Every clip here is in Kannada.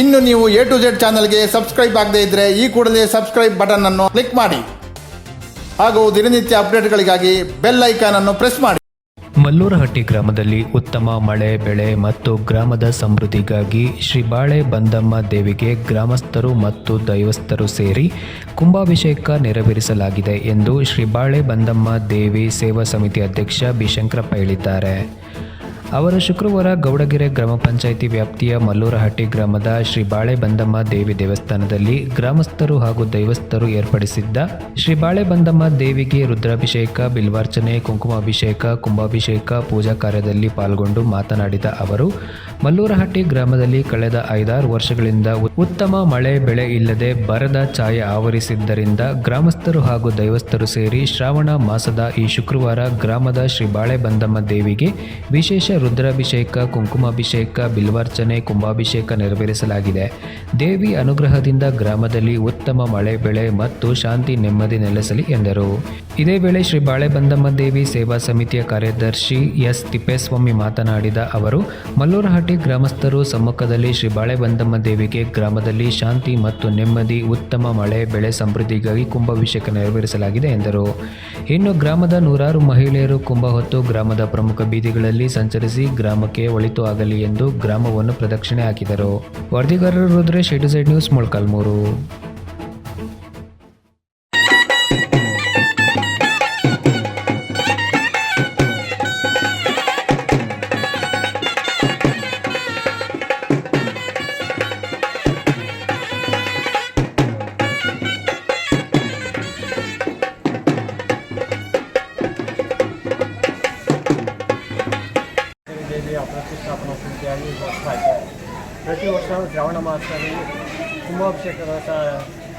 ಇನ್ನು ನೀವು ಎ ಟು ಜೆಡ್ ಚಾನಲ್ಗೆ ಸಬ್ಸ್ಕ್ರೈಬ್ ಆಗದೇ ಇದ್ರೆ ಈ ಕೂಡಲೇ ಸಬ್ಸ್ಕ್ರೈಬ್ ಬಟನ್ ಅನ್ನು ಕ್ಲಿಕ್ ಮಾಡಿ. ಹಾಗೂ ದಿನನಿತ್ಯ ಅಪ್ಡೇಟ್ಗಳಿಗಾಗಿ ಬೆಲ್ ಐಕಾನ್ ಅನ್ನು ಪ್ರೆಸ್ ಮಾಡಿ. ಮಲ್ಲೂರಹಟ್ಟಿ ಗ್ರಾಮದಲ್ಲಿ ಉತ್ತಮ ಮಳೆ, ಬೆಳೆ ಮತ್ತು ಗ್ರಾಮದ ಸಮೃದ್ಧಿಗಾಗಿ ಶ್ರೀ ಬಾಳೆ ಬಂದಮ್ಮ ದೇವಿಗೆ ಗ್ರಾಮಸ್ಥರು ಮತ್ತು ದೈವಸ್ಥರು ಸೇರಿ ಕುಂಭಾಭಿಷೇಕ ನೆರವೇರಿಸಲಾಗಿದೆ ಎಂದು ಶ್ರೀ ಬಾಳೆ ಬಂದಮ್ಮ ದೇವಿ ಸೇವಾ ಸಮಿತಿ ಅಧ್ಯಕ್ಷ ಬಿ ಶಂಕರಪ್ಪ ಹೇಳಿದ್ದಾರೆ. ಅವರು ಶುಕ್ರವಾರ ಗೌಡಗೆರೆ ಗ್ರಾಮ ಪಂಚಾಯಿತಿ ವ್ಯಾಪ್ತಿಯ ಮಲ್ಲೂರಹಟ್ಟಿ ಗ್ರಾಮದ ಶ್ರೀ ಬಾಳೆಬಂದಮ್ಮ ದೇವಿ ದೇವಸ್ಥಾನದಲ್ಲಿ ಗ್ರಾಮಸ್ಥರು ಹಾಗೂ ದೈವಸ್ಥರು ಏರ್ಪಡಿಸಿದ್ದ ಶ್ರೀ ಬಾಳೆ ಬಂದಮ್ಮ ದೇವಿಗೆ ರುದ್ರಾಭಿಷೇಕ, ಬಿಲ್ವಾರ್ಚನೆ, ಕುಂಕುಮಾಭಿಷೇಕ, ಕುಂಭಾಭಿಷೇಕ ಪೂಜಾ ಕಾರ್ಯದಲ್ಲಿ ಪಾಲ್ಗೊಂಡು ಮಾತನಾಡಿದ ಅವರು, ಮಲ್ಲೂರಹಟ್ಟಿ ಗ್ರಾಮದಲ್ಲಿ ಕಳೆದ ಐದಾರು ವರ್ಷಗಳಿಂದ ಉತ್ತಮ ಮಳೆ ಬೆಳೆ ಇಲ್ಲದೆ ಬರದ ಛಾಯೆ ಆವರಿಸಿದ್ದರಿಂದ ಗ್ರಾಮಸ್ಥರು ಹಾಗೂ ದೈವಸ್ಥರು ಸೇರಿ ಶ್ರಾವಣ ಮಾಸದ ಈ ಶುಕ್ರವಾರ ಗ್ರಾಮದ ಶ್ರೀ ಬಾಳೆಬಂದಮ್ಮ ದೇವಿಗೆ ವಿಶೇಷ ರುದ್ರಾಭಿಷೇಕ, ಕುಂಕುಮಾಭಿಷೇಕ, ಬಿಲ್ವಾರ್ಚನೆ, ಕುಂಭಾಭಿಷೇಕ ನೆರವೇರಿಸಲಾಗಿದೆ. ದೇವಿ ಅನುಗ್ರಹದಿಂದ ಗ್ರಾಮದಲ್ಲಿ ಉತ್ತಮ ಮಳೆ ಬೆಳೆ ಮತ್ತು ಶಾಂತಿ ನೆಮ್ಮದಿ ನೆಲೆಸಲಿ ಎಂದರು. ಇದೇ ವೇಳೆ ಶ್ರೀ ಬಾಳೆಬಂದಮ್ಮ ದೇವಿ ಸೇವಾ ಸಮಿತಿಯ ಕಾರ್ಯದರ್ಶಿ ಎಸ್ ತಿಪ್ಪೇಸ್ವಾಮಿ ಮಾತನಾಡಿದ ಅವರು, ಮಲ್ಲೂರಹಟ್ಟಿ ಗ್ರಾಮಸ್ಥರು ಸಮ್ಮುಖದಲ್ಲಿ ಶ್ರೀ ಬಾಳೆಬಂದಮ್ಮ ದೇವಿಗೆ ಗ್ರಾಮದಲ್ಲಿ ಶಾಂತಿ ಮತ್ತು ನೆಮ್ಮದಿ, ಉತ್ತಮ ಮಳೆ ಬೆಳೆ ಸಮೃದ್ಧಿಗಾಗಿ ಕುಂಭಾಭಿಷೇಕ ನೆರವೇರಿಸಲಾಗಿದೆ ಎಂದರು. ಇನ್ನು ಗ್ರಾಮದ ನೂರಾರು ಮಹಿಳೆಯರು ಕುಂಭ ಹೊತ್ತು ಗ್ರಾಮದ ಪ್ರಮುಖ ಬೀದಿಗಳಲ್ಲಿ ಸಂಚರಿಸಿ ಗ್ರಾಮಕ್ಕೆ ಒಳಿತು ಆಗಲಿ ಎಂದು ಗ್ರಾಮವನ್ನು ಪ್ರದಕ್ಷಿಣೆ ಹಾಕಿದರು. ವರದಿಗಾರರು Rudresh A two news Molakalmuru. ಪ್ರತಿ ವರ್ಷ ಶ್ರಾವಣ ಮಾಸದಲ್ಲಿ ಕುಂಭಾಭಿಷೇಕದ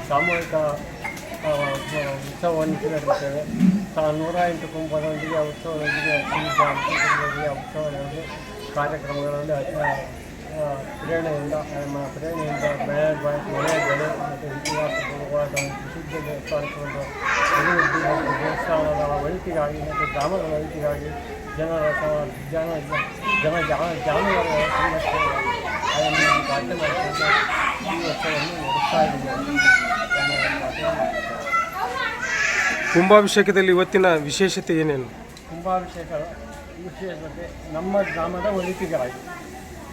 ಸಾಮೂಹಿಕ ಉತ್ಸವವನ್ನು ನಡೆಸುತ್ತೇವೆ ನೂರ ಎಂಟು ಕುಂಭದೊಂದಿಗೆ ಅಭಿಷೇಕದೊಂದಿಗೆ ಉತ್ಸವದೊಂದಿಗೆ ಕಾರ್ಯಕ್ರಮಗಳಲ್ಲಿ ಆ, ಆ, ಪ್ರೇರಣೆಯಿಂದ ಆ, ಪ್ರೇರಣೆಯಿಂದ ಬೆಳೆ ಬ- ಮಳೆ ಬೆಳೆ ಮತ್ತು ಇತಿಹಾಸಪೂರ್ವವಾದ ಪ್ರಸಿದ್ಧ ದೇವಸ್ಥಾನಗಳು ಅಭಿವೃದ್ಧಿ ಮತ್ತು ದೇವಸ್ಥಾನದ ಒಳಿತಿಗಾಗಿ ಮತ್ತು ಗ್ರಾಮಗಳ ಒಳಿತಿಗಾಗಿ ಜನರ ಜನ ಜನ ಜಾನ ಜಾನುವಾರುಗಳ ಸಂರಕ್ಷಣೆ ಅದನ್ನು ಪ್ರಾರ್ಥನೆ ಮಾಡಿಕೊಂಡು ಈ ವರ್ಷವನ್ನು ನಡೆಸ್ತಾ ಇದ್ದೀವಿ ಕುಂಭಾಭಿಷೇಕದಲ್ಲಿ ಇವತ್ತಿನ ವಿಶೇಷತೆ ಏನೇನು? ಕುಂಭಾಭಿಷೇಕ ವಿಶೇಷತೆ ನಮ್ಮ ಗ್ರಾಮದ ಒಳಿತಿಗಾಗಿ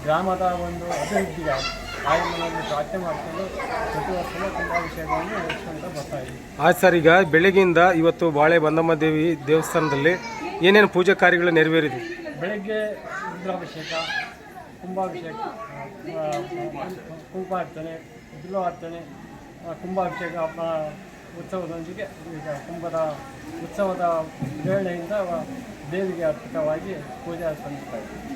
ಗ್ರಾಮದ ಒಂದು ಅಭಿವೃದ್ಧಿಗಾಗಿ. ಆಯಮ್ಮನಲ್ಲಿ ಪ್ರಾರ್ಥನೆ ಮಾಡಿಕೊಂಡು ಪ್ರತಿ ವರ್ಷವೂ ಕುಂಭಾಭಿಷೇಕವನ್ನು ನಡೆಸ್ಕೊಂತ ಬರ್ತಾ ಇದ್ದೀವಿ. ಆಯ್ತು ಸರ್ ಈಗ ಬೆಳಗ್ಗೆಯಿಂದ ಇವತ್ತು ಬಾಳೆ ಬಂದಮ್ಮ ದೇವಿ ದೇವಸ್ಥಾನದಲ್ಲಿ ಏನೇನು ಪೂಜಾ ಕಾರ್ಯಗಳು ನೆರವೇರಿದೆ ಬೆಳಗ್ಗೆ ರುದ್ರಾಭಿಷೇಕ ಕುಂಭಾಭಿಷೇಕ ಕುಂಭಾರ್ಚನೆ ಬಿಲ್ವಾರ್ಚನೆ ಕುಂಭಾಭಿಷೇಕ ಅಪ್ಪ ಉತ್ಸವದೊಂದಿಗೆ ಈಗ ಕುಂಭದ ಉತ್ಸವದ ಪ್ರೇರಣೆಯಿಂದ ವ- ದೇವಿಗೆ ಅರ್ಪಿತವಾಗಿ ಪೂಜೆ ಸಲ್ಲಿಸ್ತಾ ಇದ್ದೀವಿ.